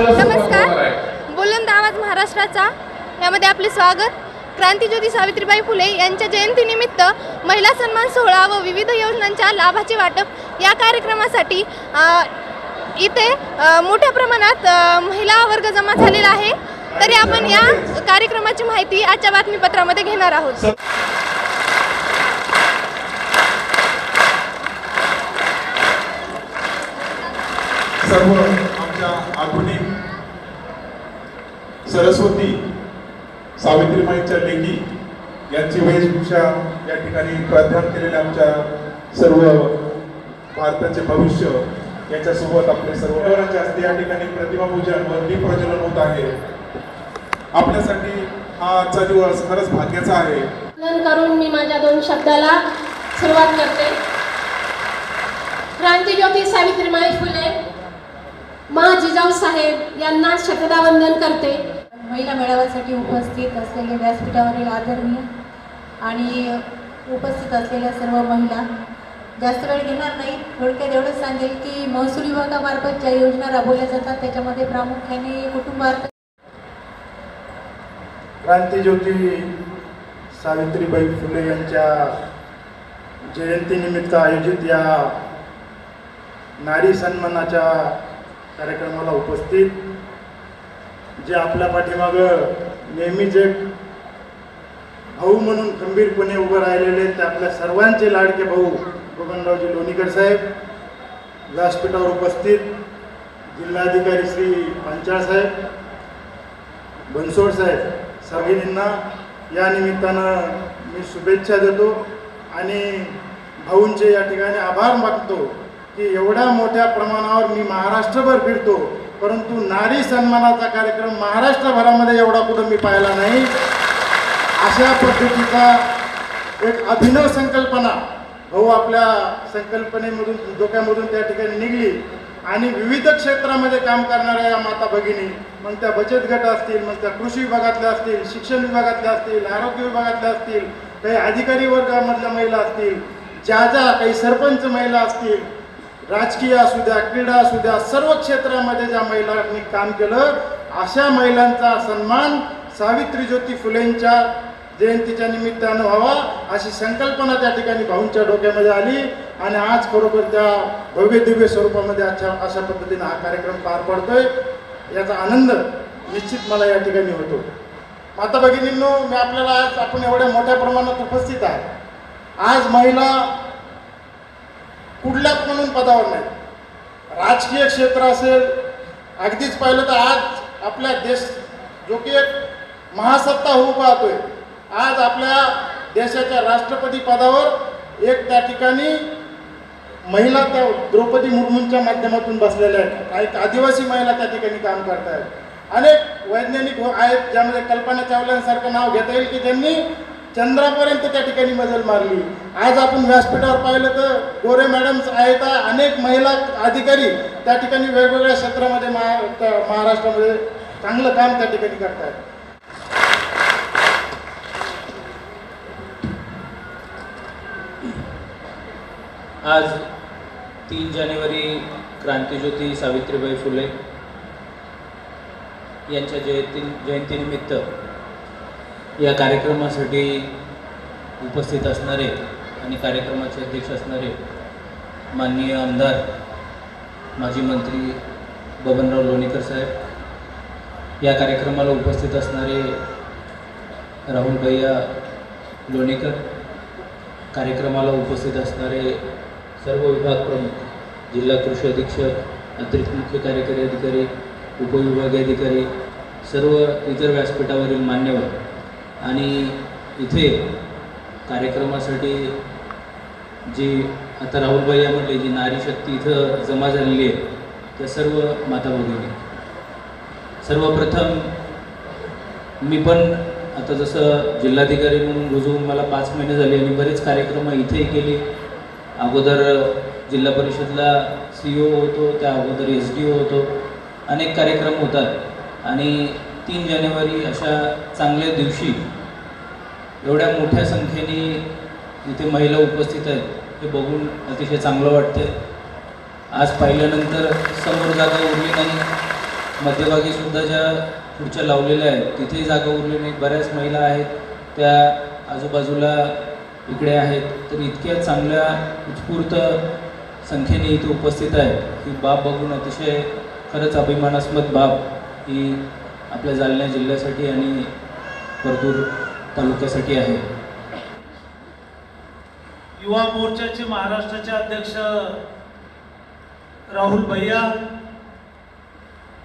नमस्कार. बुलंद आवाज महाराष्ट्राचा. यामध्ये आपले स्वागत. क्रांतीज्योती सावित्रीबाई फुले यांच्या जयंतीनिमित्त महिला सन्मान सोहळा व विविध योजनांच्या लाभाचे वाटप या कार्यक्रमासाठी इथे मोठ्या प्रमाणात महिला वर्ग जमा झालेला आहे. तरी आपण या कार्यक्रमाची माहिती आजच्या बातमीपत्रामध्ये घेणार आहोत. सर्व आमच्या आधुनिक सरस्वती सावित्रीमाईच्या लेखी यांची वेशभूषा या ठिकाणी प्राध्यान केलेल्या आमच्या सर्व भारताचे भविष्य. याच्यासोबत आपले सर्व असते या ठिकाणी प्रतिमा पूजन व दीपप्रज्वलन होत आहे. आपल्यासाठी हा आजचा दिवस खरंच भाग्याचा आहे. करून मी माझ्या दोन शब्दाला सुरुवात करते. क्रांतीज्योती सावित्रीबाई फुले महाजिजाऊ साहेब यांना शतदावंदन करते. महिला मेळाव्यासाठी उपस्थित असलेले व्यासपीठावरील आदरणीय आणि उपस्थित असलेल्या सर्व महिला जास्त वेळ घेणार नाही. थोडक्यात एवढंच सांगेल की महसूल विभागामार्फत ज्या योजना राबवल्या जातात त्याच्यामध्ये प्रामुख्याने कुटुंबार्थ क्रांतीज्योती सावित्रीबाई फुले यांच्या जयंतीनिमित्त आयोजित या नारी सन्मानाच्या कार्यक्रमाला उपस्थित. जे आपल्या पाठीमागं नेहमीच एक भाऊ म्हणून खंबीरपणे उभं राहिलेले ते आपल्या सर्वांचे लाडके भाऊ बबनरावजी लोणीकर साहेब. व्यासपीठावर उपस्थित जिल्हाधिकारी श्री पंचाळ साहेब बनसोड साहेब सर्वांना या निमित्तानं मी शुभेच्छा देतो आणि भाऊंचे या ठिकाणी आभार मागतो की एवढ्या मोठ्या प्रमाणावर मी महाराष्ट्रभर फिरतो परंतु नारी सन्मानाचा कार्यक्रम महाराष्ट्रभरामध्ये एवढा कुठं मी पाहिला नाही. अशा पद्धतीचा एक अभिनव संकल्पना भाऊ आपल्या संकल्पनेमधून डोक्यामधून त्या ठिकाणी निघली. आणि विविध क्षेत्रामध्ये काम करणाऱ्या या माता भगिनी मग त्या बचत गट असतील मग त्या कृषी विभागातल्या असतील शिक्षण विभागातल्या असतील आरोग्य विभागातल्या असतील काही अधिकारी वर्गामधल्या महिला असतील ज्या ज्या काही सरपंच महिला असतील राजकीय असू द्या क्रीडा असू द्या सर्व क्षेत्रामध्ये ज्या महिलांनी काम केलं अशा महिलांचा सन्मान सावित्री ज्योती फुलेंच्या जयंतीच्या निमित्तानं व्हावा अशी संकल्पना त्या ठिकाणी भाऊंच्या डोक्यामध्ये आली आणि आज खरोखर त्या भव्य दिव्य स्वरूपामध्ये अशा अशा पद्धतीने हा कार्यक्रम पार पडतोय. याचा आनंद निश्चित मला या ठिकाणी होतो. माता भगिनींनो मी आपल्याला आज आपण एवढ्या मोठ्या प्रमाणात उपस्थित आहे आज महिला कुठल्याच म्हणून पदावर नाही. राजकीय क्षेत्र असेल अगदीच पाहिलं तर आज आपल्या देश जो की एक महासत्ता होऊ पाहतोय. आज आपल्या देशाच्या राष्ट्रपती पदावर एक त्या ठिकाणी महिला त्या द्रौपदी मुर्मूंच्या माध्यमातून बसलेल्या आहेत. काही आदिवासी महिला त्या ठिकाणी काम करत आहेत अनेक वैज्ञानिक आहेत ज्यामध्ये कल्पना चावल्यांसारखं नाव घेता येईल की त्यांनी चंद्रापर्यंत त्या ठिकाणी मजल मारली. आज आपण व्यासपीठावर पाहिलं तर गोरे मॅडम्स आहेत अनेक महिला अधिकारी त्या ठिकाणी वेगवेगळ्या क्षेत्रामध्ये महा महाराष्ट्रामध्ये चांगलं काम त्या ठिकाणी करतात आज तीन जानेवारी क्रांतीज्योती सावित्रीबाई फुले यांच्या जयंती जयंतीनिमित्त या कार्यक्रमासाठी उपस्थित असणारे आणि कार्यक्रमाचे अध्यक्ष असणारे माननीय आमदार माजी मंत्री बबनराव लोणीकर साहेब या कार्यक्रमाला उपस्थित असणारे राहुल भैया लोणीकर कार्यक्रमाला उपस्थित असणारे सर्व विभाग प्रमुख जिल्हा कृषी अधीक्षक अतिरिक्त मुख्य कार्यकारी अधिकारी उपविभागीय अधिकारी सर्व इतर व्यासपीठावरील मान्यवर आणि इथे कार्यक्रमासाठी जी आता राहुलबाई या म्हटले जी नारी शक्ती इथं जमा झालेली आहे त्या सर्व माता भगिनी. सर्वप्रथम मी पण आता जसं जिल्हाधिकारी म्हणून रुजवून मला पाच महिने झाले आणि बरेच कार्यक्रम इथेही केले. अगोदर जिल्हा परिषदला सी ओ होतो त्या अगोदर एस डी ओ होतो. अनेक कार्यक्रम होतात. आणि तीन जानेवारी अशा चांगल्या दिवशी एवढ्या मोठ्या संख्येने इथे महिला उपस्थित आहेत हे बघून अतिशय चांगलं वाटतंय. आज पाहिल्यानंतर समोर जागा उरली नाही. मध्यभागी सुद्धा ज्या खुर्च्या लावलेल्या आहेत तिथेही जागा उरली नाही. बऱ्याच महिला आहेत त्या आजूबाजूला इकडे आहेत. तर इतक्या चांगल्या उत्स्फूर्त संख्येने इथे उपस्थित आहेत. ही बाब बघून अतिशय खरंच अभिमानास्पद बाब ही आपल्या जालना जिल्ह्यासाठी आणि परतूर तालुक्यासाठी आहे. युवा मोर्चाचे महाराष्ट्राचे अध्यक्ष राहुल भैया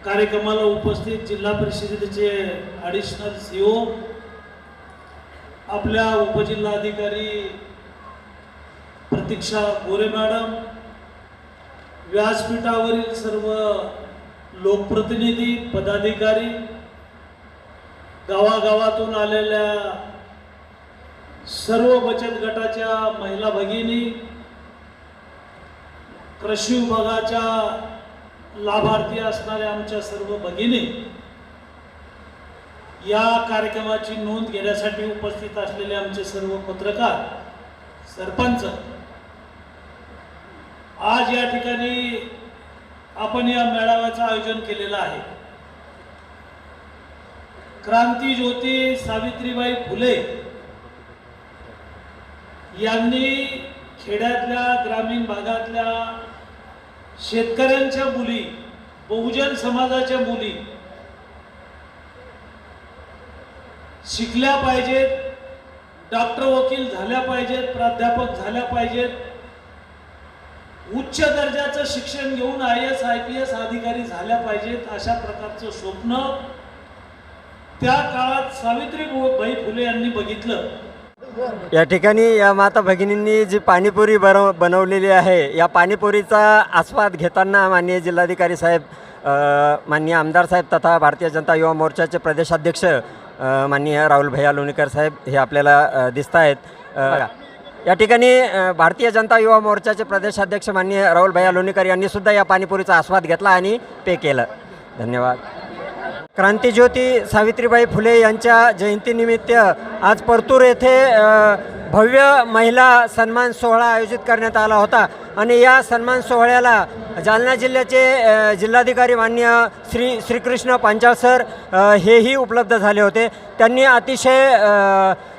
कार्यक्रमाला उपस्थित जिल्हा परिषदेचे ॲडिशनल सी ओ आपल्या उपजिल्हाधिकारी प्रतीक्षा गोरे मॅडम व्यासपीठावरील सर्व लोकप्रतिनिधी पदाधिकारी गावागावातून आलेल्या सर्व बचत गटाच्या महिला भगिनी कृषी विभागाच्या लाभार्थी असणाऱ्या आमच्या सर्व भगिनी या कार्यक्रमाची नोंद घेण्यासाठी उपस्थित असलेले आमचे सर्व पत्रकार सरपंच आज या ठिकाणी आपण या मेळाव्याचं आयोजन केलेलं आहे. क्रांती ज्योती सावित्रीबाई फुले यांनी खेड्यातल्या ग्रामीण भागातल्या शेतकऱ्यांच्या मुली बहुजन समाजाच्या मुली शिकल्या पाहिजेत डॉक्टर वकील झाल्या पाहिजेत प्राध्यापक झाल्या पाहिजेत. उच्च दर्जाचं शिक्षण घेऊन I S I P S अधिकारी झाल्या पाहिजेत अशा प्रकारचं स्वप्न त्या काळात सावित्रीबाई फुले यांनी बघितलं. या ठिकाणी या माता भगिनींनी जी पाणीपुरी बनव बनवलेली आहे या पाणीपुरीचा आस्वाद घेताना माननीय जिल्हाधिकारी साहेब माननीय आमदार साहेब तथा भारतीय जनता युवा मोर्चाचे प्रदेशाध्यक्ष माननीय राहुल भैया लोणीकर साहेब हे आपल्याला दिसत आहेत या ठिकाणी भारतीय जनता युवा मोर्चाचे प्रदेशाध्यक्ष माननीय राहुल भैया लोणीकर यांनी सुद्धा या पाणीपुरीचा आस्वाद घेतला आणि पे केलं. धन्यवाद. क्रांतीज्योती सावित्रीबाई फुले यांच्या जयंतीनिमित्त आज परतूर येथे भव्य महिला सन्मान सोहळा आयोजित करण्यात आला होता. आणि या सन्मान सोहळ्याला जालना जिल्ह्याचे जिल्हाधिकारी मान्य श्री श्रीकृष्ण पांचाळ सर हेही उपलब्ध झाले होते. त्यांनी अतिशय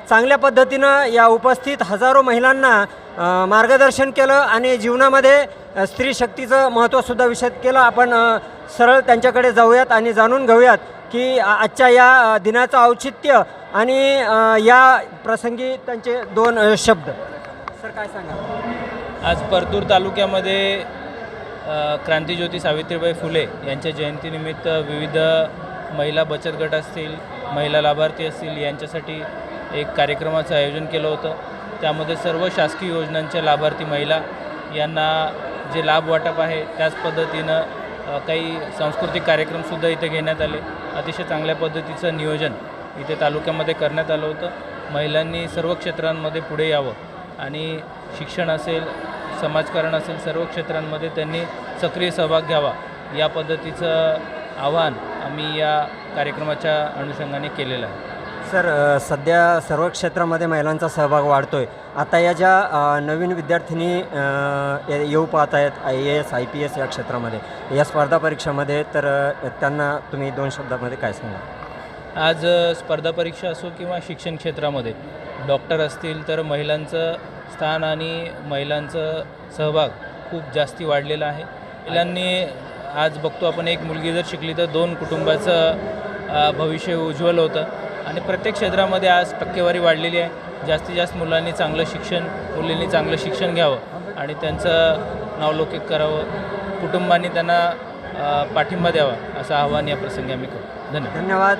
चांगल्या पद्धतीनं या उपस्थित हजारो महिलांना मार्गदर्शन केलं आणि जीवनामध्ये स्त्री शक्तीचं महत्त्वसुद्धा विषद केलं. आपण सरळ त्यांच्याकडे जाऊयात आणि जाणून घेऊयात की आजच्या या दिनाचं औचित्य आणि या प्रसंगी त्यांचे दोन शब्द. सर काय सांगा आज परतूर तालुक्यामध्ये क्रांतीज्योती सावित्रीबाई फुले यांच्या जयंतीनिमित्त विविध महिला बचत गट असतील महिला लाभार्थी असतील यांच्यासाठी एक कार्यक्रमाचं आयोजन केलं होतं. त्यामध्ये सर्व शासकीय योजनांच्या लाभार्थी महिला यांना जे लाभ वाटप आहे त्याच पद्धतीनं काही सांस्कृतिक कार्यक्रमसुद्धा इथे घेण्यात आले. अतिशय चांगल्या पद्धतीचं नियोजन इथे तालुक्यामध्ये करण्यात आलं होतं. महिलांनी सर्व क्षेत्रांमध्ये पुढे यावं आणि शिक्षण असेल समाजकारण असेल सर्व क्षेत्रांमध्ये त्यांनी सक्रिय सहभाग घ्यावा या पद्धतीचं आवाहन आम्ही या कार्यक्रमाच्या अनुषंगाने केलेलं आहे. सर सध्या सर्व क्षेत्रामध्ये महिलांचा सहभाग वाढतोय. आता या ज्या नवीन विद्यार्थिनी येऊ पाहत आहेत I A S I P S या क्षेत्रामध्ये या स्पर्धा परीक्षामध्ये तर त्यांना तुम्ही दोन शब्दामध्ये काय सांगा आज स्पर्धा परीक्षा असो किंवा शिक्षण क्षेत्रामध्ये डॉक्टर असतील तर महिलांचं स्थान आणि महिलांचं सहभाग खूप जास्ती वाढलेला आहे. महिलांनी आज बघतो आपण एक मुलगी जर शिकली तर दोन कुटुंबाचं भविष्य उज्ज्वल होतं. आणि प्रत्येक क्षेत्रामध्ये आज टक्केवारी वाढलेली आहे. जास्तीत जास्त मुलांनी चांगलं शिक्षण मुलींनी चांगलं शिक्षण घ्यावं आणि त्यांचं नावलौकिक करावं. कुटुंबांनी त्यांना पाठिंबा द्यावा असं आव्हान या प्रसंगी आम्ही करू धन्यवाद. धन्यवाद.